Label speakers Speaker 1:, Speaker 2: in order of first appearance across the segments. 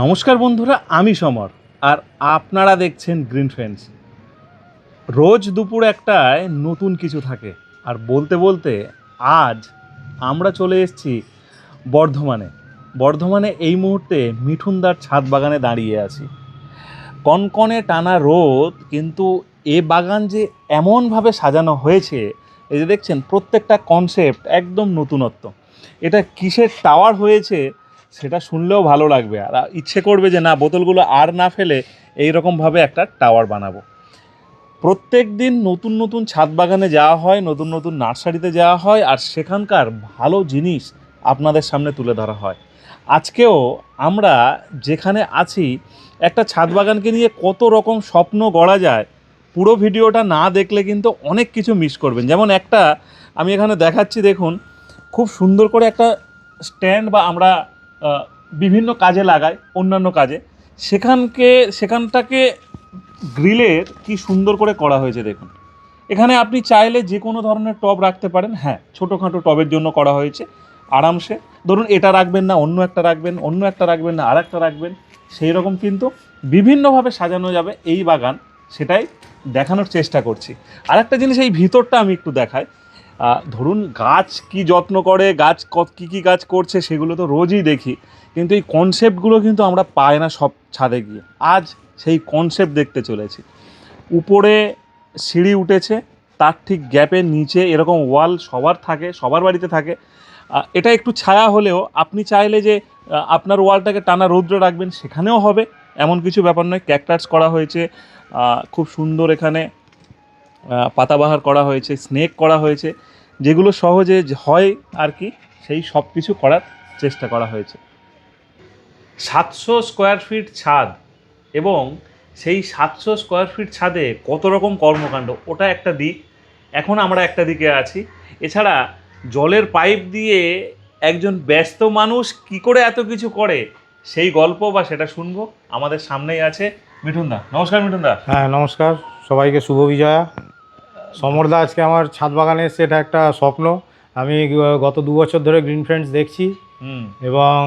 Speaker 1: নমস্কার বন্ধুরা, আমি সমর, আর আপনারা দেখছেন গ্রিন ফ্রেন্ডস রোজ দুপুর একটায় নতুন কিছু থাকে, আর বলতে বলতে আজ আমরা চলে এসেছি বর্ধমানে। বর্ধমানে এই মুহূর্তে মিঠুনদার ছাদ বাগানে দাঁড়িয়ে আছি। কনকনে টানা রোদ, কিন্তু এ বাগান যে এমনভাবে সাজানো হয়েছে, এই যে দেখছেন, প্রত্যেকটা কনসেপ্ট একদম নতুনত্ব। এটা কিসের টাওয়ার হয়েছে সেটা শুনলেও ভালো লাগবে। আর ইচ্ছে করবে যে না, বোতলগুলো আর না ফেলে এই রকমভাবে একটা টাওয়ার বানাবো। প্রত্যেক দিন নতুন নতুন ছাদ বাগানে যাওয়া হয়, নতুন নতুন নার্সারিতে যাওয়া হয়, আর সেখানকার ভালো জিনিস আপনাদের সামনে তুলে ধরা হয়। আজকেও আমরা যেখানে আছি, একটা ছাদ বাগানকে নিয়ে কত রকম স্বপ্ন গড়া যায়, পুরো ভিডিওটা না দেখলে কিন্তু অনেক কিছু মিস করবেন। যেমন একটা, আমি এখানে দেখাচ্ছি, দেখুন, খুব সুন্দর করে একটা স্ট্যান্ড বা আমরা বিভিন্ন কাজে লাগায়, অন্যান্য কাজে। সেখানকে, সেখানটাকে গ্রিলের কি সুন্দর করে করা হয়েছে দেখুন। এখানে আপনি চাইলে যে কোনো ধরনের টব রাখতে পারেন। হ্যাঁ ছোটোখাটো টবের জন্য করা হয়েছে, আরামসে। ধরুন, এটা রাখবেন না, অন্য একটা রাখবেন, অন্য একটা রাখবেন না, আর একটা রাখবেন। সেই রকম কিন্তু বিভিন্নভাবে সাজানো যাবে এই বাগান, সেটাই দেখানোর চেষ্টা করছি। আর একটা জিনিস এই ভিতরটা আমি একটু দেখাই। ধরুন গাছ কি যত্ন করে, গাছ কী কী গাছ করছে সেগুলো তো রোজই দেখি। কিন্তু এই কনসেপ্টগুলো কিন্তু আমরা পাই না সব ছাদে গিয়ে। আজ সেই কনসেপ্ট দেখতে চলেছি। উপরে সিঁড়ি উঠেছে, তার ঠিক গ্যাপের নিচে এরকম ওয়াল সবার থাকে, সবার বাড়িতে থাকে। এটা একটু ছায়া হলেও আপনি চাইলে যে আপনার ওয়ালটাকে টানা রৌদ্র রাখবেন সেখানেও হবে, এমন কিছু ব্যাপার নয়। ক্যাকটাস করা হয়েছে খুব সুন্দর এখানে পাতাবাহার করা হয়েছে স্নেক করা হয়েছে, যেগুলো সহজে হয় আর কি, সেই সব কিছু করার চেষ্টা করা হয়েছে। সাতশো স্কোয়ার ফিট ছাদ এবং সেই সাতশো স্কোয়ার ফিট ছাদে কত রকম কর্মকাণ্ড, ওটা একটা দিক। এখন আমরা একটা দিকে আছি। এছাড়া জলের পাইপ দিয়ে একজন ব্যস্ত মানুষ কি করে এত কিছু করে, সেই গল্প বা সেটা শুনব। আমাদের সামনেই আছে মিঠুনদা। নমস্কার মিঠুনদা।
Speaker 2: হ্যাঁ নমস্কার। সবাইকে শুভ বিজয়া। সমরদা আজকে আমার ছাদ বাগানে এসছে এটা একটা স্বপ্ন। আমি গত দু বছর ধরে গ্রিন ফ্রেন্ডস দেখছি। এবং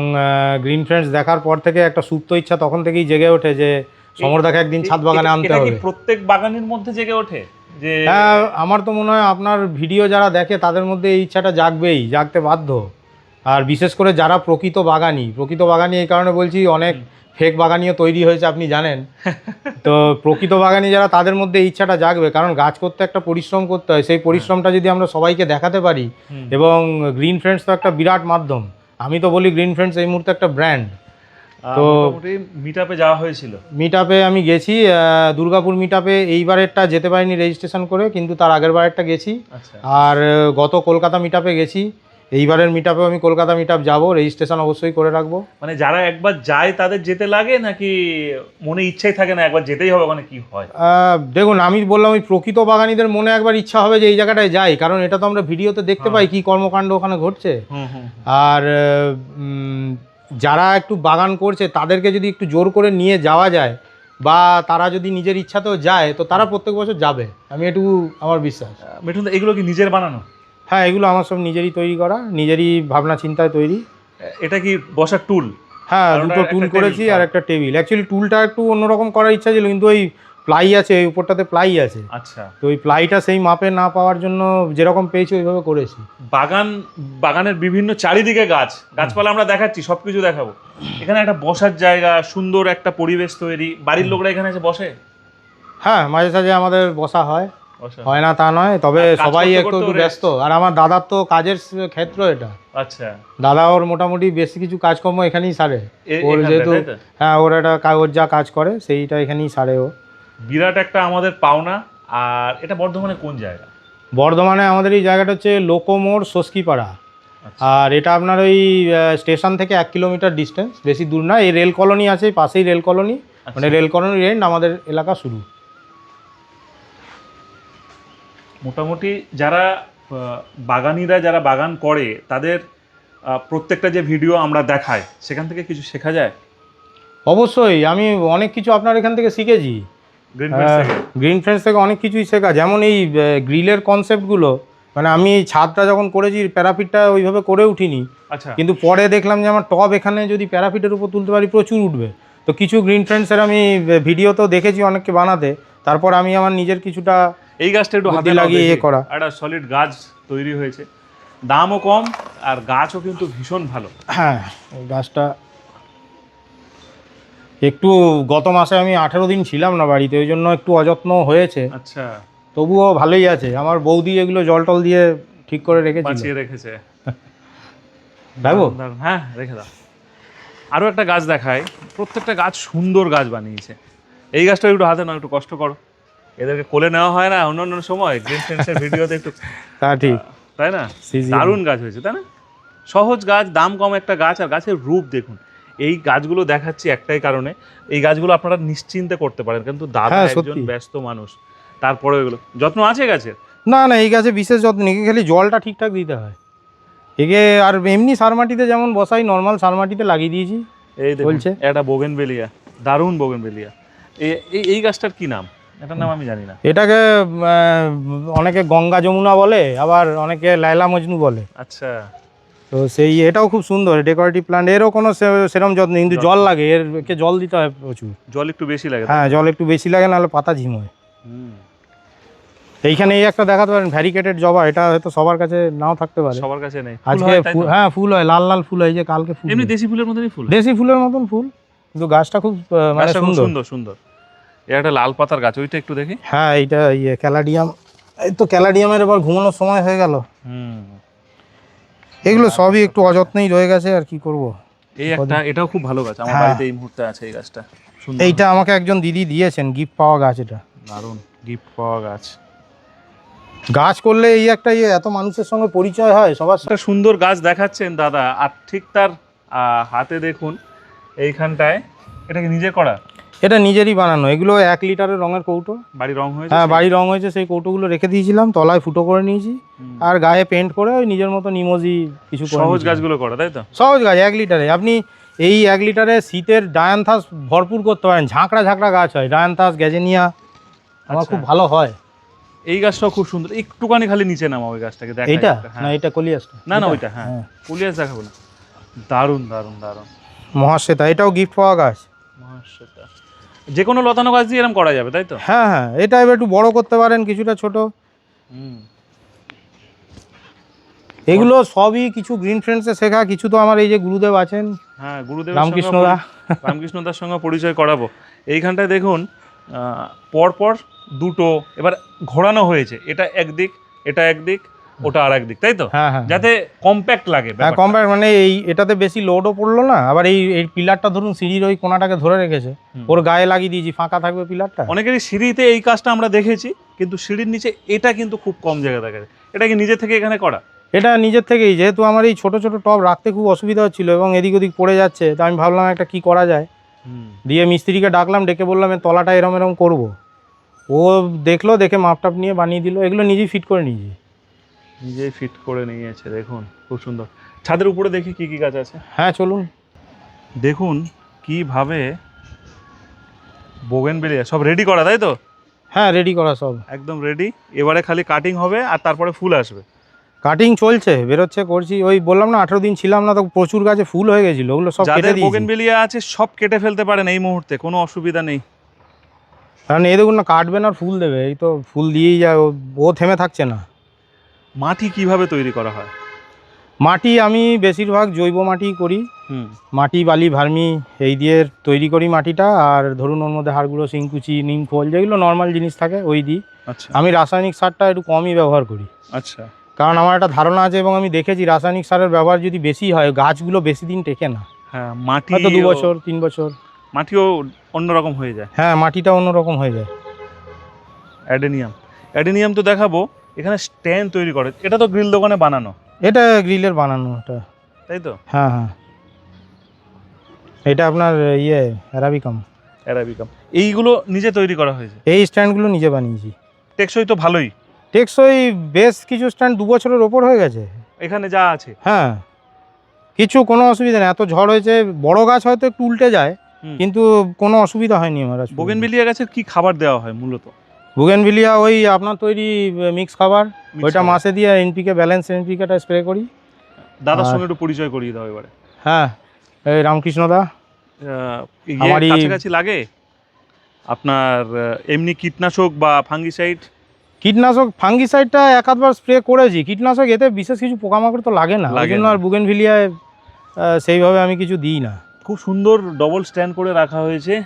Speaker 2: গ্রিন ফ্রেন্ডস দেখার পর থেকে একটা সুপ্ত ইচ্ছা তখন থেকেই জেগে ওঠে যে সমরদাকে একদিন ছাদ বাগানে আনতে হবে।
Speaker 1: প্রত্যেক বাগানের মধ্যে জেগে ওঠে? যে
Speaker 2: হ্যাঁ আমার তো মনে হয় আপনার ভিডিও যারা দেখে তাদের মধ্যে এই ইচ্ছাটা জাগবেই জাগতে বাধ্য। আর বিশেষ করে যারা প্রকৃত বাগানি প্রকৃত বাগানি এই কারণে বলছি অনেক ফেক বাগানিও তৈরি হয়েছে আপনি জানেন। তো প্রকৃত বাগানি যারা তাদের মধ্যে ইচ্ছাটা জাগবে কারণ গাছ করতে একটা পরিশ্রম করতে হয় সেই পরিশ্রমটা যদি আমরা সবাইকে দেখাতে পারি এবং গ্রিন ফ্রেন্ডস তো একটা বিরাট মাধ্যম আমি তো বলি গ্রিন ফ্রেন্ডস এই মুহূর্তে একটা ব্র্যান্ড তো-
Speaker 1: মিট আপে যাওয়া হয়েছিল।
Speaker 2: মিট আপে আমি গেছি দুর্গাপুর মিট আপে এইবারেরটা যেতে পারিনি রেজিস্ট্রেশন করে কিন্তু তার আগের বারেরটা গেছি।
Speaker 1: আচ্ছা।
Speaker 2: আর গত কলকাতা মিট আপে গেছি। এইবারের মিট আপে আমি কলকাতা মিট আপ যাব রেজিস্ট্রেশন অবশ্যই করে রাখব।
Speaker 1: মানে যারা একবার যায় তাদের যেতে লাগে নাকি মনে ইচ্ছাই থাকে না একবার যেতেই হবে মানে কি হয়?
Speaker 2: দেখুন আমি বললাম ওই প্রকৃত বাগানীদের মনে একবার ইচ্ছা হবে যে এই জায়গাটায় যাই কারণ এটা তো আমরা ভিডিওতে দেখতে পাই কি কর্মকাণ্ড ওখানে ঘটছে। আর যারা একটু বাগান করছে তাদেরকে যদি একটু জোর করে নিয়ে যাওয়া যায় বা তারা যদি নিজের ইচ্ছাতেও যায় তো তারা প্রত্যেক বছর যাবে। আমি এটুকু আমার বিশ্বাস।
Speaker 1: মিঠুন এগুলো কি নিজের বানানো?
Speaker 2: হ্যাঁ এগুলো আমার সব নিজেরই তৈরি করা নিজেরই ভাবনা চিন্তায় তৈরি।
Speaker 1: এটা কি বসার টুল
Speaker 2: হ্যাঁ দুটো টুল করেছি আর
Speaker 1: হ্যাঁ।
Speaker 2: একটা টেবিল অ্যাকচুয়ালি টুলটা একটু অন্যরকম করার ইচ্ছা ছিল কিন্তু ওই প্লাই আছে ওই উপরটাতে প্লাই আছে।
Speaker 1: আচ্ছা।
Speaker 2: তো ওই প্লাইটা সেই মাপে না পাওয়ার জন্য যেরকম পেয়েছি ওইভাবে করেছি।
Speaker 1: বাগান বাগানের বিভিন্ন চারিদিকে গাছ গাছপালা আমরা দেখাচ্ছি সব কিছু দেখাবো। এখানে একটা বসার জায়গা সুন্দর একটা পরিবেশ তৈরি। বাড়ির লোকরা এখানে এসে বসে?
Speaker 2: হ্যাঁ মাঝে সাঝে আমাদের বসা হয়। হয় না তা নয় তবে সবাই একটু ব্যস্ত। আর আমার দাদার তো কাজের ক্ষেত্র এটা।
Speaker 1: আচ্ছা।
Speaker 2: দাদা ওর মোটামুটি বেশি কিছু কাজকর্ম এখানেই সারে। ওর যেহেতু হ্যাঁ ওর একটা ওর যা কাজ করে সেইটা এখানেই সারে ও।
Speaker 1: বিরাট একটা আমাদের পাওনা আর এটা বর্ধমানে কোন জায়গা?
Speaker 2: বর্ধমানে আমাদের এই জায়গাটা হচ্ছে লোকোমোর সস্কিপাড়া
Speaker 1: আচ্ছা।
Speaker 2: আর এটা আপনার ওই স্টেশন থেকে এক কিলোমিটার ডিস্টেন্স বেশি দূর না এই রেল কলোনি আছে পাশেই রেল কলোনি। মানে
Speaker 1: আচ্ছা।
Speaker 2: রেল কলোনি রেন্ট আমাদের এলাকা শুরু।
Speaker 1: মোটামুটি যারা বাগানিরা যারা বাগান করে তাদের প্রত্যেকটা যে ভিডিও আমরা দেখাই সেখান থেকে কিছু শেখা যায়?
Speaker 2: অবশ্যই আমি অনেক কিছু আপনার এখান থেকে শিখেছি।
Speaker 1: গ্রিন
Speaker 2: ফ্রেন্ডস থেকে? অনেক কিছুই শেখা। যেমন এই গ্রিলের কনসেপ্টগুলো মানে আমি ছাদটা যখন করেছি প্যারাপিটটা ওইভাবে করে উঠিনি।
Speaker 1: আচ্ছা।
Speaker 2: কিন্তু পরে দেখলাম যে আমার টব এখানে যদি প্যারাপিটের উপর তুলতে পারি প্রচুর উঠবে। তো কিছু গ্রিন ফ্রেন্ডসের আমি ভিডিও তো দেখেছি অনেককে বানাতে। তারপর আমি আমার নিজের কিছুটা
Speaker 1: এই গাছটা একটু হাতে
Speaker 2: লাগিয়ে ইয়ে করা।
Speaker 1: একটা সলিড গাছ তৈরি হয়েছে। দামও কম আর গাছও কিন্তু ভীষণ ভালো।
Speaker 2: হ্যাঁ ওই গাছটা একটু গত মাসে আমি আঠেরো দিন ছিলাম না বাড়িতে ওই জন্য একটু অযত্ন হয়েছে।
Speaker 1: আচ্ছা।
Speaker 2: তবুও ভালোই আছে। আমার বৌদি এগুলো জল টল দিয়ে ঠিক করে রেখেছে
Speaker 1: বাঁচিয়ে রেখেছে।
Speaker 2: দেখো।
Speaker 1: হ্যাঁ রেখে দাও। আরও একটা গাছ দেখায় প্রত্যেকটা গাছ সুন্দর গাছ বানিয়েছে। এই গাছটা একটু হাতে না একটু কষ্ট করো। এদেরকে কোলে নেওয়া হয় না অন্য অন্য সময় গ্রিন ফ্রেন্ডসের ভিডিওতে একটু
Speaker 2: তা ঠিক।
Speaker 1: তাই না? দারুণ গাছ হয়েছে তাই না? সহজ গাছ দাম কম একটা গাছ আর গাছের রূপ দেখুন। এই গাছগুলো দেখাচ্ছি একটাই কারণে এই গাছগুলো আপনারা নিশ্চিন্তে করতে পারেন কিন্তু দাদা
Speaker 2: হ্যাঁ,
Speaker 1: একজন ব্যস্ত মানুষ তারপরে এগুলো যত্ন আছে গাছের?
Speaker 2: না না এই গাছে বিশেষ যত্ন নেই খালি জলটা ঠিকঠাক দিতে হয়। একে আর এমনি সারমাটিতে যেমন বসাই নর্মাল সারমাটিতে লাগিয়ে দিয়েছি।
Speaker 1: এই
Speaker 2: বলছে?
Speaker 1: একটা বোগেনবেলিয়া দারুণ বোগেনবেলিয়া এই এই- এই গাছটার কি নাম? এটার নাম আমি জানি না।
Speaker 2: এটাকে অনেকে গঙ্গা যমুনা বলে আবার অনেকে লাইলা মজনু বলে।
Speaker 1: আচ্ছা।
Speaker 2: তো সেই এটাও খুব সুন্দর ডেকোরেটিভ প্ল্যান্ট এরও কোনো সে- সেরম যত্ন কিন্তু জল লাগে এর একে জল দিতে হয় প্রচুর।
Speaker 1: জল একটু বেশি লাগে
Speaker 2: হ্যাঁ জল একটু বেশি লাগে নাহলে পাতা ঝিমোয়
Speaker 1: হুম,
Speaker 2: এইখানে এই একটা দেখাতে পারেন ভ্যারিকেটেড জবা এটা হয়তো সবার কাছে নাও থাকতে পারে।
Speaker 1: সবার কাছে নেই।
Speaker 2: আজকে
Speaker 1: হয়?
Speaker 2: ফুল- হ্যাঁ হয় লাল লাল ফুল হয় যে কালকে ফুল
Speaker 1: এমনি দেশি ফুলের মতনই ফুল?
Speaker 2: দেশি ফুলের মতন ফুল কিন্তু গাছটা খুব মানে সুন্দর।
Speaker 1: সুন্দর সুন্দর। একটা লাল পাতার গাছ ওইটা একটু দেখি।
Speaker 2: হ্যাঁ এইটা ইয়ে ক্যালাডিয়াম। এই তো ক্যালাডিয়ামের এবার ঘুমানোর সময় হয়ে গেল।
Speaker 1: হুম।
Speaker 2: এগুলো সবই একটু অযত্নেই রয়ে গেছে আর কি করব?
Speaker 1: এই একটা এটাও খুব ভালো গাছ আমার
Speaker 2: হ্যাঁ।
Speaker 1: বাড়িতে এই মুহূর্তে আছে এই গাছটা।
Speaker 2: এইটা আমাকে একজন দিদি দিয়েছেন গিফট পাওয়া গাছ এটা।
Speaker 1: দারুণ গিফট পাওয়া গাছ।
Speaker 2: গাছ করলে এই একটা ইয়ে এত মানুষের সঙ্গে পরিচয় হয় সবার
Speaker 1: একটা সুন্দর গাছ দেখাচ্ছেন দাদা আর ঠিক তার হাতে দেখুন এইখানটায়। এটা কি নিজে করা?
Speaker 2: এটা নিজেরই বানানো। এগুলো এক লিটারের রঙের কৌটো।
Speaker 1: বাড়ি রং হয়েছে
Speaker 2: হ্যাঁ বাড়ি রং হয়েছে সেই কৌটোগুলো রেখে দিয়েছিলাম তলায় ফুটো করে নিয়েছি। আর গায়ে পেন্ট করে ওই নিজের মতো নিমোজি কিছু
Speaker 1: সহজ গাছগুলো করা তাই তো?
Speaker 2: সহজ গাছ এক লিটারে। আপনি এই এক লিটারে শীতের ডায়ানথাস ভরপুর করতে পারেন। ঝাঁকড়া ঝাঁকড়া গাছ হয় ডায়ানথাস গ্যাজেনিয়া। আমার
Speaker 1: আচ্ছা।
Speaker 2: খুব ভালো হয়।
Speaker 1: এই গাছটাও খুব সুন্দর। একটুখানি খালি নিচে নামা ওই গাছটাকে দেখা
Speaker 2: এইটা?
Speaker 1: হ্যাঁ।
Speaker 2: না এটা কলিয়াসটা।
Speaker 1: না না ওইটা হ্যাঁ। পুলিয়াস দেখাবো না। দারুণ দারুণ দারুণ।
Speaker 2: মহাশ্বেতা এটাও গিফট পাওয়া গাছ।
Speaker 1: মহাশ্বেতা। যে কোনো লতানো গাছ দিয়ে এরকম করা যাবে তাই তো?
Speaker 2: হ্যাঁ হ্যাঁ এটা এবার একটু বড় করতে পারেন কিছুটা ছোট।
Speaker 1: হুম।
Speaker 2: এগুলো সবই কিছু গ্রিন ফ্রেন্ডসে শেখা কিছু তো আমার এই যে গুরুদেব আছেন।
Speaker 1: হ্যাঁ গুরুদেব
Speaker 2: রামকৃষ্ণদা।
Speaker 1: রামকৃষ্ণদার সঙ্গে পরিচয় করাবো। এইখানটায় দেখুন পরপর দুটো এবার ঘোরানো হয়েছে। এটা একদিক এটা একদিক ওটা আর একদিক তাই তো?
Speaker 2: হ্যাঁ হ্যাঁ
Speaker 1: যাতে কম্প্যাক্ট লাগে
Speaker 2: হ্যাঁ
Speaker 1: ব্যাপারটা।
Speaker 2: মানে এই এটাতে বেশি লোডও পড়ল না আবার এই এই পিলারটা ধরুন সিঁড়ির ওই কোনাটাকে ধরে রেখেছে ওর গায়ে লাগিয়ে দিয়েছি ফাঁকা থাকবে পিলারটা?
Speaker 1: অনেকেরই সিঁড়িতে এই কাজটা আমরা দেখেছি কিন্তু সিঁড়ির নিচে এটা কিন্তু খুব কম জায়গা দেখা যায়। এটা কি নিজে থেকে এখানে করা?
Speaker 2: এটা নিজের থেকেই যেহেতু আমার এই ছোট ছোট টব রাখতে খুব অসুবিধা হচ্ছিল এবং এদিক ওদিক পড়ে যাচ্ছে তো আমি ভাবলাম একটা কি করা যায়। দিয়ে মিস্ত্রিকে ডাকলাম ডেকে বললাম তলাটা এরম এরম করব। ও দেখল দেখে মাপটাপ নিয়ে বানিয়ে দিল এগুলো নিজেই ফিট করে নিয়েছি।
Speaker 1: নিজেই ফিট করে নিয়েছে দেখুন খুব সুন্দর। ছাদের উপরে দেখি কি কি গাছ আছে।
Speaker 2: হ্যাঁ চলুন।
Speaker 1: দেখুন কীভাবে বোগেনবেলিয়া সব রেডি করা তাই তো?
Speaker 2: হ্যাঁ রেডি করা সব।
Speaker 1: একদম রেডি এবারে খালি কাটিং হবে আর তারপরে ফুল আসবে।
Speaker 2: কাটিং চলছে বেরোচ্ছে করছি। ওই বললাম না আঠেরো দিন ছিলাম না তো প্রচুর গাছে ফুল হয়ে গেছিল ওগুলো সব কেটে দিয়েছি।
Speaker 1: বোগেনবেলিয়া আছে সব কেটে ফেলতে পারেন এই মুহূর্তে কোনো অসুবিধা নেই।
Speaker 2: কারণ এই দেখুন না কাটবে না আর ফুল দেবে। এই তো ফুল দিয়েই যায় ও- ও থেমে থাকছে না।
Speaker 1: মাটি কীভাবে তৈরি করা হয়?
Speaker 2: মাটি আমি বেশিরভাগ জৈব মাটি করি।
Speaker 1: হুম।
Speaker 2: মাটি বালি ভার্মি এই দিয়ে তৈরি করি মাটিটা। আর ধরুন ওর মধ্যে হাড়গুঁড়ো শিংকুচি নিম খোল যেগুলো নর্মাল জিনিস থাকে ওই দিই।
Speaker 1: আচ্ছা।
Speaker 2: আমি রাসায়নিক সারটা একটু কমই ব্যবহার করি।
Speaker 1: আচ্ছা।
Speaker 2: কারণ আমার একটা ধারণা আছে এবং আমি দেখেছি রাসায়নিক সারের ব্যবহার যদি বেশি হয় গাছগুলো বেশি দিন টেকে না।
Speaker 1: হ্যাঁ মাটি
Speaker 2: হয়তো দু বছর তিন বছর।
Speaker 1: মাটিও অন্যরকম হয়ে যায়।
Speaker 2: হ্যাঁ মাটিটা অন্যরকম হয়ে যায়।
Speaker 1: অ্যাডেনিয়াম। অ্যাডেনিয়াম তো দেখাবো। এখানে স্ট্যান্ড তৈরি করে। এটা তো গ্রিল দোকানে বানানো।
Speaker 2: এটা গ্রিলের বানানো এটা।
Speaker 1: তাই তো?
Speaker 2: হ্যাঁ হ্যাঁ। এটা আপনার ইয়ে অ্যারাবিকাম
Speaker 1: অ্যারাবিকাম এইগুলো নিজে তৈরি করা হয়েছে?
Speaker 2: এই স্ট্যান্ডগুলো নিজে বানিয়েছি।
Speaker 1: টেকসই তো ভালোই।
Speaker 2: টেকসই বেশ কিছু স্ট্যান্ড দু বছরের ওপর হয়ে গেছে।
Speaker 1: এখানে যা আছে।
Speaker 2: হ্যাঁ। কিছু কোনো অসুবিধা নেই। এত ঝড় হয়েছে বড় গাছ হয়তো একটু উল্টে যায় কিন্তু কোনো অসুবিধা হয়নি আমার।
Speaker 1: বোগেনবেলিয়া গাছের কি খাবার দেওয়া হয় মূলত?
Speaker 2: বুগেনভিলিয়া ওই আপনার তৈরি মিক্স খাবার। ওইটা মাসে দিয়ে এনপিকে ব্যালেন্স এনপিকেটা স্প্রে করি।
Speaker 1: দাদার সঙ্গে একটু পরিচয় করিয়ে দাও এবারে।
Speaker 2: হ্যাঁ এই রামকৃষ্ণদা
Speaker 1: আহ, ইয়ে
Speaker 2: আমারই-
Speaker 1: কাছাকাছি লাগে? আপনার এমনি কীটনাশক বা ফাঙ্গিসাইড
Speaker 2: কীটনাশক ফাঙ্গিসাইডটা এক আধবার স্প্রে করেছি। কীটনাশক এতে বিশেষ কিছু পোকামাকড় তো লাগে না।
Speaker 1: লাগে না।
Speaker 2: আর বুগেনভিলিয়ায় সেইভাবে আমি কিছু দিই না।
Speaker 1: খুব সুন্দর ডবল স্ট্যান্ড করে রাখা হয়েছে।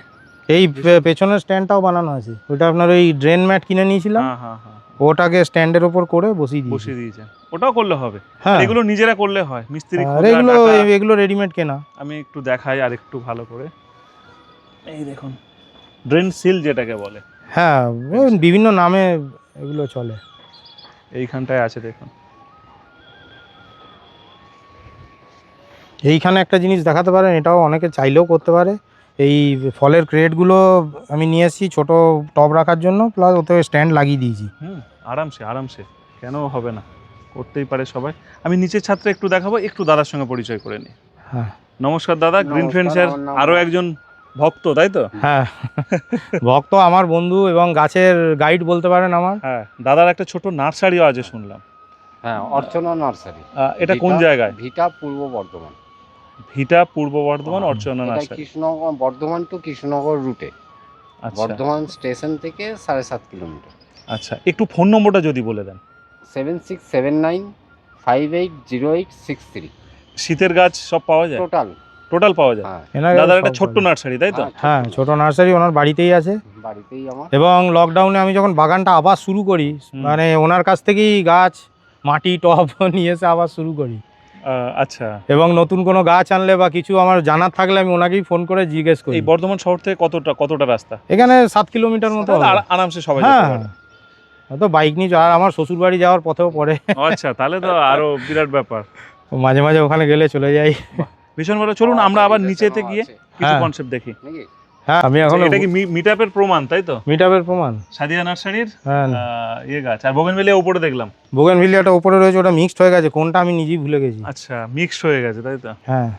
Speaker 2: এই পেছনের স্ট্যান্ডটাও বানানো আছে। ওইটা আপনার ওই ড্রেন ম্যাট কিনে নিয়েছিলাম।
Speaker 1: হ্যাঁ হ্যাঁ হ্যাঁ।
Speaker 2: ওটাকে স্ট্যান্ডের ওপর করে বসিয়ে
Speaker 1: বসিয়ে দিয়েছেন। ওটাও করলে হবে।
Speaker 2: হ্যাঁ।
Speaker 1: এগুলো নিজেরা করলে হয়। মিস্ত্রি
Speaker 2: এগুলো এগুলো রেডিমেড কেনা।
Speaker 1: আমি একটু দেখাই আর একটু ভালো করে। এই দেখুন। ড্রেন সিল যেটাকে বলে।
Speaker 2: হ্যাঁ বিভিন্ন নামে এগুলো চলে।
Speaker 1: এইখানটায় আছে দেখুন।
Speaker 2: এইখানে একটা জিনিস দেখাতে পারেন এটাও অনেকে চাইলেও করতে পারে। এই ফলের ক্রেটগুলো আমি নিয়ে এসেছি ছোটো টব রাখার জন্য প্লাস ওতে স্ট্যান্ড লাগিয়ে দিয়েছি।
Speaker 1: হুম আরামসে আরামসে। কেন হবে না? করতেই পারে সবাই। আমি নিচের ছাত্রে একটু দেখাবো একটু দাদার সঙ্গে পরিচয় করে নিই।
Speaker 2: হ্যাঁ।
Speaker 1: নমস্কার দাদা গ্রিন ফ্রেন্ডসের আরও একজন ভক্ত তাই তো?
Speaker 2: হ্যাঁ। ভক্ত আমার বন্ধু এবং গাছের গাইড বলতে পারেন আমার।
Speaker 1: হ্যাঁ দাদার একটা ছোট নার্সারিও আছে শুনলাম।
Speaker 3: হ্যাঁ অর্চনা নার্সারি।
Speaker 1: এটা কোন জায়গায়?
Speaker 3: ভিটা পূর্ব বর্ধমান।
Speaker 1: ভিটা পূর্ব বর্ধমান অর্চনা
Speaker 3: এটা
Speaker 1: নার্সারি।
Speaker 3: কৃষ্ণনগর বর্ধমান টু কৃষ্ণনগর রুটে
Speaker 1: আচ্ছা।
Speaker 3: বর্ধমান স্টেশন থেকে সাড়ে সাত কিলোমিটার।
Speaker 1: আচ্ছা একটু ফোন নম্বরটা যদি বলে দেন।
Speaker 3: Seven six seven nine five eight zero eight six three.
Speaker 1: শীতের গাছ সব পাওয়া যায়?
Speaker 3: টোটাল
Speaker 1: টোটাল পাওয়া যায়?
Speaker 3: হ্যাঁ।
Speaker 1: দাদার একটা ছোট্ট নার্সারি তাই তো?
Speaker 2: হ্যাঁ ছোট নার্সারি ওনার বাড়িতেই আছে।
Speaker 3: বাড়িতেই আমার।
Speaker 2: এবং লকডাউনে আমি যখন বাগানটা আবার শুরু করি মানে ওনার কাছ থেকেই গাছ মাটি টব নিয়ে এসে আবার শুরু করি।
Speaker 1: আচ্ছা।
Speaker 2: এবং নতুন কোনো গাছ আনলে বা কিছু আমার জানার থাকলে আমি ওনাকেই ফোন করে জিজ্ঞেস করি।
Speaker 1: এই বর্ধমান শহর থেকে কতটা কতটা রাস্তা?
Speaker 2: এখানে সাত কিলোমিটার মতো
Speaker 1: আরামসে সবাই
Speaker 2: হ্যাঁ। তো বাইক নিয়ে যাওয়ার আমার শ্বশুর বাড়ি যাওয়ার পথেও পড়ে।
Speaker 1: আচ্ছা তাহলে তো আরও বিরাট ব্যাপার।
Speaker 2: মাঝে মাঝে ওখানে গেলে চলে যাই।
Speaker 1: ভীষণ ভালো। চলুন আমরা আবার নিচেতে গিয়ে কিছু
Speaker 2: হ্যাঁ।
Speaker 1: কনসেপ্ট দেখি।
Speaker 3: নাকি?
Speaker 2: হ্যাঁ আমি এখন
Speaker 1: এটা কি মিট আপের প্রমাণ তাই তো?
Speaker 2: মিট প্রমাণ।
Speaker 1: সাদিয়া নার্সারির
Speaker 2: হ্যাঁ।
Speaker 1: ইয়ে গাছ। আর বোগেনভেলিয়া উপরে দেখলাম।
Speaker 2: বোগেন ভিলিয়াটা উপরে রয়েছে ওটা মিক্সড হয়ে গেছে কোনটা আমি নিজেই ভুলে গেছি।
Speaker 1: আচ্ছা মিক্সড হয়ে গেছে তাই তো?
Speaker 2: হ্যাঁ।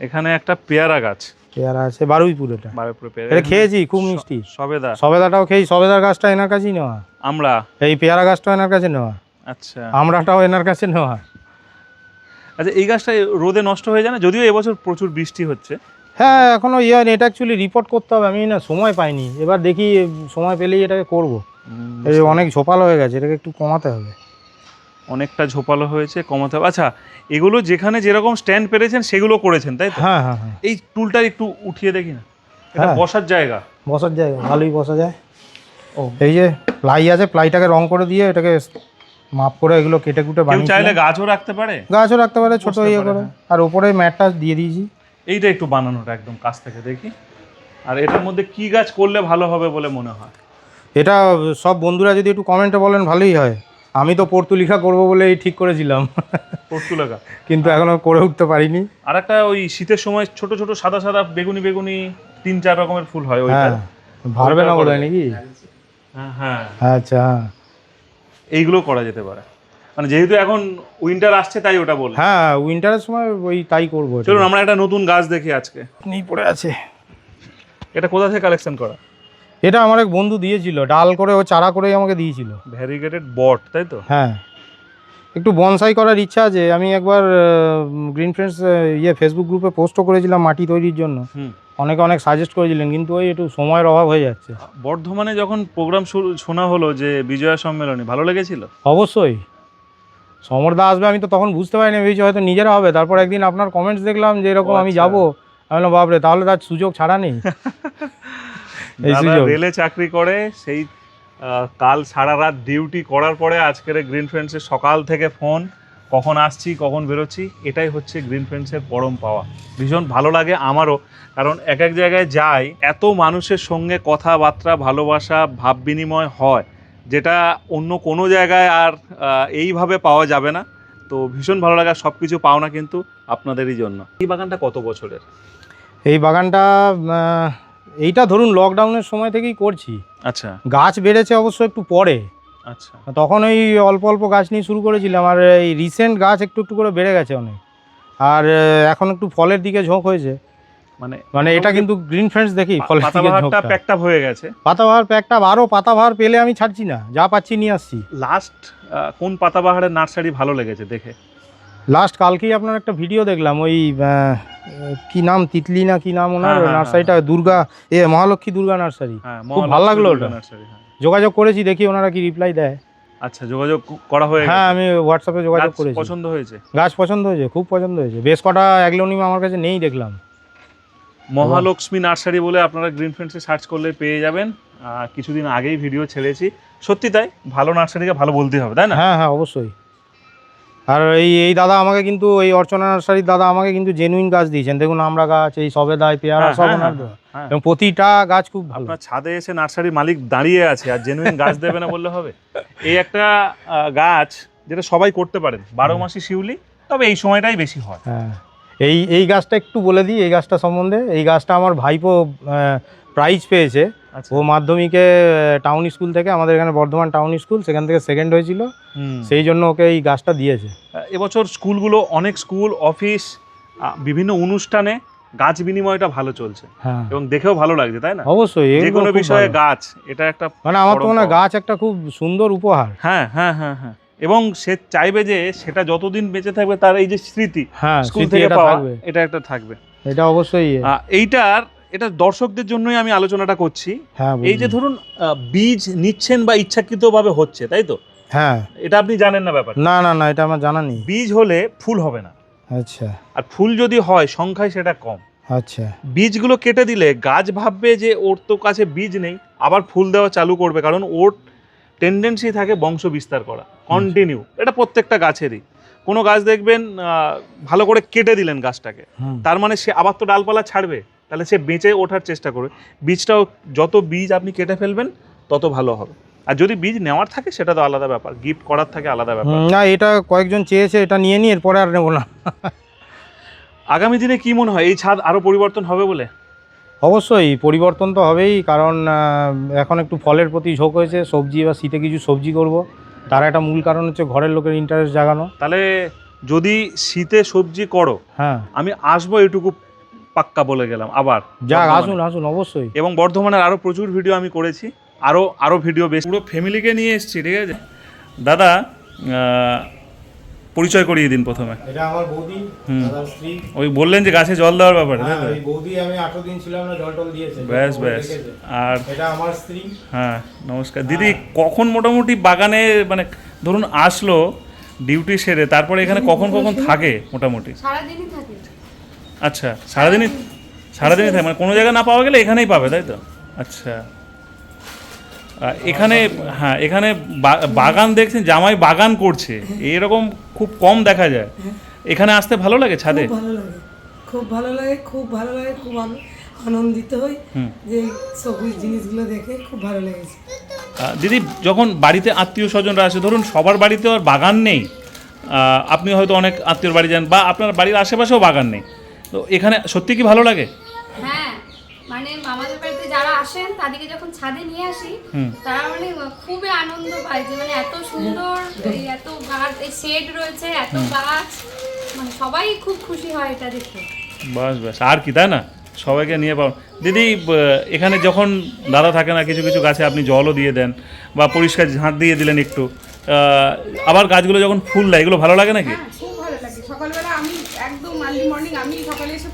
Speaker 1: এখানে একটা পেয়ারা গাছ।
Speaker 2: পেয়ারা আছে বারুইপুর এটা।
Speaker 1: বারোপুরে পেয়ারা।
Speaker 2: এটা খেয়েছি খুব মিষ্টি।
Speaker 1: সবেদা।
Speaker 2: সবেদাটাও খেয়েছি সবেদার গাছটা এনার কাছেই নেওয়া।
Speaker 1: আমরা?
Speaker 2: এই পেয়ারা গাছটাও এনার কাছে নেওয়া।
Speaker 1: আচ্ছা।
Speaker 2: আমরাটাও এনার কাছে নেওয়া।
Speaker 1: আচ্ছা এই গাছটা রোদে নষ্ট হয়ে যায় না? যদিও এবছর প্রচুর বৃষ্টি হচ্ছে।
Speaker 2: হ্যাঁ এখনও ইয়ে হয়নি, এটা অ্যাকচুয়ালি রিপোর্ট করতে হবে আমি না সময় পাইনি। এবার দেখি সময় পেলেই এটাকে করব। এই অনেক ঝোপালো হয়ে গেছে এটাকে একটু কমাতে হবে।
Speaker 1: অনেকটা ঝোপালো হয়েছে কমাতে হবে। আচ্ছা এগুলো যেখানে যেরকম স্ট্যান্ড পেরেছেন সেগুলো করেছেন তাই তো?
Speaker 2: হ্যাঁ হ্যাঁ হ্যাঁ।
Speaker 1: এই টুলটা একটু উঠিয়ে দেখি না। এটা
Speaker 2: হ্যাঁ।
Speaker 1: বসার জায়গা।
Speaker 2: বসার জায়গা ভালোই বসা যায়।
Speaker 1: ও।
Speaker 2: এই যে প্লাই আছে প্লাইটাকে রং করে দিয়ে এটাকে মাপ করে এগুলো কেটে কুটে বানিয়ে
Speaker 1: চাইলে গাছও রাখতে পারে?
Speaker 2: গাছও রাখতে পারে ছোট ইয়ে করে।
Speaker 1: হ্যাঁ।
Speaker 2: আর উপরে ম্যাটটা দিয়ে দিয়েছি।
Speaker 1: এইটা একটু বানানোটা একদম কাছ থেকে দেখি। আর এটার মধ্যে কি গাছ করলে ভালো হবে বলে মনে হয়?
Speaker 2: এটা সব বন্ধুরা যদি একটু কমেন্টে বলেন ভালোই হয়। আমি তো পর্তুলিখা করব বলেই ঠিক করেছিলাম।
Speaker 1: পর্তুলাকা?
Speaker 2: কিন্তু এখনও করে উঠতে পারিনি।
Speaker 1: আর একটা ওই শীতের সময় ছোট ছোট সাদা সাদা বেগুনি বেগুনি তিন চার রকমের ফুল হয় ওইটা।
Speaker 2: হ্যাঁ ভারবে না হয় নাকি?
Speaker 1: হ্যাঁ হ্যাঁ।
Speaker 2: আচ্ছা। হ্যাঁ
Speaker 1: এইগুলো করা যেতে পারে। মানে যেহেতু এখন উইন্টার আসছে তাই ওটা বল
Speaker 2: হ্যাঁ উইন্টারের সময় ওই তাই করব।
Speaker 1: চলুন আমরা একটা নতুন গাছ দেখি আজকে।
Speaker 2: নেই পড়ে আছে।
Speaker 1: এটা কোথা থেকে কালেকশন করা?
Speaker 2: এটা আমার এক বন্ধু দিয়েছিল ডাল করে ও চারা করেই আমাকে দিয়েছিল।
Speaker 1: ভ্যারিগেটেড বট তাই তো?
Speaker 2: হ্যাঁ। একটু বনসাই করার ইচ্ছা আছে আমি একবার গ্রিন ফ্রেন্ডস ইয়ে ফেসবুক গ্রুপে পোস্টও করেছিলাম মাটি তৈরির জন্য।
Speaker 1: হুম।
Speaker 2: অনেকে অনেক সাজেস্ট করেছিলেন কিন্তু ওই একটু সময়ের অভাব হয়ে যাচ্ছে।
Speaker 1: বর্ধমানে যখন প্রোগ্রাম শোনা হলো যে বিজয়া সম্মেলনী ভালো লেগেছিল?
Speaker 2: অবশ্যই। সমরদা আসবে আমি তো তখন বুঝতে পারিনি ভেবেছি হয়তো নিজেরা হবে। তারপর একদিন আপনার কমেন্টস দেখলাম যে এরকম আমি
Speaker 1: আচ্ছা।
Speaker 2: যাব। আমি বললাম বাপরে তাহলে তার সুযোগ ছাড়া নেই। এই সুযোগ।
Speaker 1: রেলে চাকরি করে সেই কাল সারা রাত ডিউটি করার পরে আজকের গ্রিন ফ্রেন্ডসের সকাল থেকে ফোন কখন আসছি কখন বেরোচ্ছি এটাই হচ্ছে গ্রিন ফ্রেন্ডসের পরম পাওয়া। ভীষণ ভালো লাগে আমারও কারণ এক এক জায়গায় যাই এত মানুষের সঙ্গে কথাবার্তা ভালোবাসা ভাব বিনিময় হয়। যেটা অন্য কোনো জায়গায় আর এইভাবে পাওয়া যাবে না। তো ভীষণ ভালো লাগা সব কিছু পাও না কিন্তু আপনাদেরই জন্য। এই বাগানটা কত বছরের?
Speaker 2: এই বাগানটা এইটা ধরুন লকডাউনের সময় থেকেই করছি।
Speaker 1: আচ্ছা।
Speaker 2: গাছ বেড়েছে অবশ্য একটু পরে।
Speaker 1: আচ্ছা।
Speaker 2: তখন ওই অল্প অল্প গাছ নিয়ে শুরু করেছিলাম আর এই রিসেন্ট গাছ একটু একটু করে বেড়ে গেছে অনেক। আর এখন একটু ফলের দিকে ঝোঁক হয়েছে।
Speaker 1: মানে
Speaker 2: মানে এটা কিন্তু গ্রিন ফ্রেন্ডস দেখি
Speaker 1: পাতাবাহারটা প্যাকটা হয়ে গেছে।
Speaker 2: পাতাবাহার প্যাকটা আরও পাতাবাহার পেলে আমি ছাড়ছি না যা পাচ্ছি নিয়ে আসছি।
Speaker 1: লাস্ট কোন পাতাবাহারের নার্সারি ভালো লেগেছে দেখে?
Speaker 2: লাস্ট কালকেই আপনার একটা ভিডিও দেখলাম ওই কি নাম তিতলি না কি নাম ওনার?
Speaker 1: হ্যাঁ, হ্যাঁ,
Speaker 2: নার্সারিটা দুর্গা এ মহালক্ষ্মী দুর্গা নার্সারি।
Speaker 1: হ্যাঁ
Speaker 2: খুব ভালো লাগল ওটা।
Speaker 1: নার্সারি, হ্যাঁ।
Speaker 2: যোগাযোগ করেছি দেখি ওনারা কি রিপ্লাই দেয়।
Speaker 1: আচ্ছা যোগাযোগ করা হয়ে
Speaker 2: হ্যাঁ আমি হোয়াটসঅ্যাপে যোগাযোগ করেছি।
Speaker 1: পছন্দ হয়েছে?
Speaker 2: গাছ পছন্দ হয়েছে খুব পছন্দ হয়েছে। বেশ কটা অ্যাগ্লোনিম আমার কাছে নেই দেখলাম।
Speaker 1: মহালক্ষ্মী নার্সারি বলে আপনারা গ্রিন ফ্রেন্ডসে সার্চ করলে পেয়ে যাবেন। কিছুদিন আগেই ভিডিও ছেড়েছি। সত্যি তাই ভালো নার্সারিকে ভালো বলতে হবে তাই না?
Speaker 2: হ্যাঁ হ্যাঁ অবশ্যই। আর এই এই দাদা আমাকে কিন্তু এই অর্চনা নার্সারির দাদা আমাকে কিন্তু জেনুইন গাছ দিয়েছেন। দেখুন আমরা গাছ এই সবেদায় পেয়ারা
Speaker 1: হ্যাঁ,
Speaker 2: সব
Speaker 1: হ্যাঁ,
Speaker 2: ওনার
Speaker 1: হ্যাঁ।
Speaker 2: এবং প্রতিটা গাছ খুব ভালো।
Speaker 1: আপনার ছাদে এসে নার্সারির মালিক দাঁড়িয়ে আছে আর জেনুইন গাছ দেবে না বললে হবে? এই একটা গাছ যেটা সবাই করতে পারেন বারো মাসি শিউলি তবে এই সময়টাই বেশি হয়।
Speaker 2: হ্যাঁ। এই এই গাছটা একটু বলে দিই এই গাছটা সম্বন্ধে। এই গাছটা আমার ভাইপো প্রাইজ পেয়েছে।
Speaker 1: আচ্ছা।
Speaker 2: ও মাধ্যমিকে টাউন স্কুল থেকে আমাদের এখানে বর্ধমান টাউন স্কুল সেখান থেকে সেকেন্ড হয়েছিল।
Speaker 1: হুম।
Speaker 2: সেই জন্য ওকে এই গাছটা দিয়েছে।
Speaker 1: এবছর স্কুলগুলো অনেক স্কুল অফিস বিভিন্ন অনুষ্ঠানে গাছ বিনিময়টা ভালো চলছে।
Speaker 2: হ্যাঁ।
Speaker 1: এবং দেখেও ভালো লাগছে তাই না?
Speaker 2: অবশ্যই
Speaker 1: যে কোনো বিষয়ে গাছ এটা একটা
Speaker 2: মানে আমার তো মনে গাছ একটা খুব সুন্দর উপহার।
Speaker 1: হ্যাঁ হ্যাঁ হ্যাঁ হ্যাঁ। এবং সে চাইবে যে সেটা যতদিন বেঁচে থাকবে তার এই যে স্মৃতি
Speaker 2: হ্যাঁ
Speaker 1: স্কুল
Speaker 2: স্মৃতি
Speaker 1: থেকে
Speaker 2: এটা
Speaker 1: পাওয়া
Speaker 2: থাকবে।
Speaker 1: এটা একটা থাকবে।
Speaker 2: এটা অবশ্যই
Speaker 1: এইটার এটা দর্শকদের জন্যই আমি আলোচনাটা করছি।
Speaker 2: হ্যাঁ
Speaker 1: এই যে ধরুন বীজ নিচ্ছেন বা ইচ্ছাকৃতভাবে হচ্ছে তাই তো?
Speaker 2: হ্যাঁ।
Speaker 1: এটা আপনি জানেন না ব্যাপার
Speaker 2: না না না এটা আমার জানা নেই।
Speaker 1: বীজ হলে ফুল হবে না।
Speaker 2: আচ্ছা।
Speaker 1: আর ফুল যদি হয় সংখ্যায় সেটা কম।
Speaker 2: আচ্ছা।
Speaker 1: বীজগুলো কেটে দিলে গাছ ভাববে যে ওর তো কাছে বীজ নেই আবার ফুল দেওয়া চালু করবে কারণ ওর টেন্ডেন্সি থাকে বংশ বিস্তার করা কন্টিনিউ এটা প্রত্যেকটা গাছেরই। কোনো গাছ দেখবেন ভালো করে কেটে দিলেন গাছটাকে তার মানে সে আবার তো ডালপালা ছাড়বে তাহলে সে বেঁচে ওঠার চেষ্টা করবে। বীজটাও যত বীজ আপনি কেটে ফেলবেন তত ভালো হবে। আর যদি বীজ নেওয়ার থাকে সেটা তো আলাদা ব্যাপার গিফট করার থাকে আলাদা ব্যাপার।
Speaker 2: না এটা কয়েকজন চেয়েছে এটা নিয়ে নিই এরপরে আর নেব না।
Speaker 1: আগামী দিনে কি মনে হয় এই ছাদ আরও পরিবর্তন হবে বলে?
Speaker 2: অবশ্যই পরিবর্তন তো হবেই কারণ এখন একটু ফলের প্রতি ঝোঁক হয়েছে সবজি বা শীতে কিছু সবজি করব। তার একটা মূল কারণ হচ্ছে ঘরের লোকের ইন্টারেস্ট জাগানো।
Speaker 1: তাহলে যদি শীতে সবজি করো
Speaker 2: হ্যাঁ।
Speaker 1: আমি আসব এটুকু পাক্কা বলে গেলাম আবার।
Speaker 2: যাক আসুন আসুন অবশ্যই।
Speaker 1: এবং বর্ধমানের আরও প্রচুর ভিডিও আমি করেছি আরও আরও ভিডিও বেশ। পুরো ফ্যামিলিকে নিয়ে এসেছি ঠিক আছে? দাদা পরিচয় করিয়ে দিন প্রথমে।
Speaker 2: এটা আমার বৌদি
Speaker 1: হুম।
Speaker 2: দাদার স্ত্রী।
Speaker 1: ওই বললেন যে গাছে জল দেওয়ার ব্যাপারে তাই তো?
Speaker 2: হ্যাঁ, এই বৌদি আমি দিন ছিলাম না জল টল দিয়েছে
Speaker 1: ব্যাস ব্যাস। আর
Speaker 2: এটা আমার স্ত্রী।
Speaker 1: হ্যাঁ নমস্কার। দিদি কখন মোটামুটি বাগানে মানে ধরুন আসলো ডিউটি সেরে তারপরে এখানে কখন কখন থাকে মোটামুটি?
Speaker 4: সারাদিনই থাকে।
Speaker 1: আচ্ছা সারাদিনই সারাদিনই থাকে মানে কোনো জায়গায় না পাওয়া গেলে এখানেই পাবে তাই তো? আচ্ছা। এখানে হ্যাঁ এখানে বাগান দেখছেন জামাই বাগান করছে এরকম খুব কম দেখা যায়। এখানে আসতে ভালো লাগে ছাদে?
Speaker 5: খুব ভালো লাগে। খুব ভালো লাগে খুব ভালো লাগে খুব আনন্দিত হই যে সবুজ জিনিসগুলো দেখে খুব ভালো লেগেছে।
Speaker 1: দিদি যখন বাড়িতে আত্মীয় স্বজনরা আসে ধরুন সবার বাড়িতে আর বাগান নেই আপনি হয়তো অনেক আত্মীয়র বাড়ি যান বা আপনার বাড়ির আশেপাশেও বাগান নেই। তো এখানে সত্যি কি ভালো লাগে?
Speaker 4: হ্যাঁ মানে আমাদের বাড়িতে যারা আসেন তাদেরকে যখন ছাদে নিয়ে আসি তারা মানে খুবই আনন্দ পায় যে মানে এত সুন্দর এত গাছ এই শেড রয়েছে এত গাছ। মানে সবাই খুব খুশি হয় এটা দেখে।
Speaker 1: বাস বাস। আর কি তাই না? সবাইকে নিয়ে পাও দিদি এখানে যখন দাদা থাকে না কিছু কিছু গাছে আপনি জলও দিয়ে দেন বা পরিষ্কার ঝাঁট দিয়ে দিলেন একটু আবার গাছগুলো যখন ফুল দেয় এগুলো ভালো লাগে নাকি
Speaker 6: হ্যাঁ খুব ভালো লাগে সকালবেলা আমি একদম আর্লি মর্নিং আমি সকালে এসে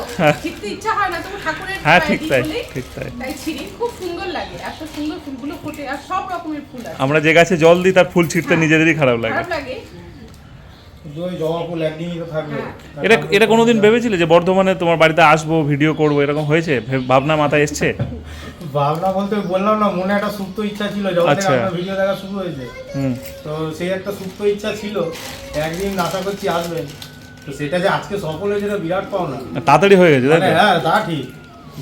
Speaker 6: ফুলগুলো দেখি তো ঠিকতে ইচ্ছা হয় না তবু ঠাকুরের
Speaker 1: হ্যাঁ ঠিক তাই ঠিক তাই।
Speaker 6: তাই ছিঁড়ি খুব সুন্দর লাগে এত সুন্দর ফুলগুলো ফোটে আর সব রকমের ফুল আছে।
Speaker 1: আমরা যে গাছে জল দিই তার ফুল ছিঁড়তে নিজেদেরই খারাপ লাগে।
Speaker 6: খারাপ লাগে।
Speaker 2: থাকবে।
Speaker 1: এটা এটা কোনোদিন ভেবেছিলে যে বর্ধমানে তোমার বাড়িতে আসব ভিডিও করব এরকম হয়েছে? ভাবনা মাথায় এসছে?
Speaker 2: ভাবনা বলতে বললাম না মনে একটা সুপ্ত ইচ্ছা ছিল যখন থেকে
Speaker 1: আচ্ছা।
Speaker 2: আপনার ভিডিও দেখা শুরু হয়েছে।
Speaker 1: হুম।
Speaker 2: তো সেই একটা সুপ্ত ইচ্ছা ছিল একদিন আশা করছি আসবেন। তো সেটা যে আজকে সফল হয়েছে বিরাট পাওনা।
Speaker 1: তাড়াতাড়ি হয়ে গেছে তাই
Speaker 2: হ্যাঁ তা ঠিক।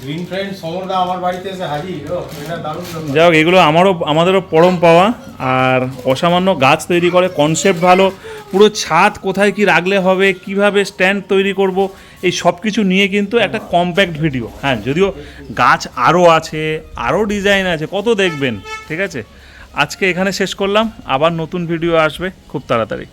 Speaker 2: গ্রিন ফ্রেন্ড সমরদা আমার বাড়িতে এসে হাজির। এটা দারুণ
Speaker 1: যাই হোক এগুলো আমারও আমাদেরও পরম পাওয়া। আর অসামান্য গাছ তৈরি করে কনসেপ্ট ভালো। পুরো ছাদ কোথায় কি রাখলে হবে কীভাবে স্ট্যান্ড তৈরি করব এই সব কিছু নিয়ে কিন্তু একটা কম্প্যাক্ট ভিডিও হ্যাঁ যদিও গাছ আরও আছে আরও ডিজাইন আছে কত দেখবেন ঠিক আছে? আজকে এখানে শেষ করলাম। আবার নতুন ভিডিও আসবে খুব তাড়াতাড়ি।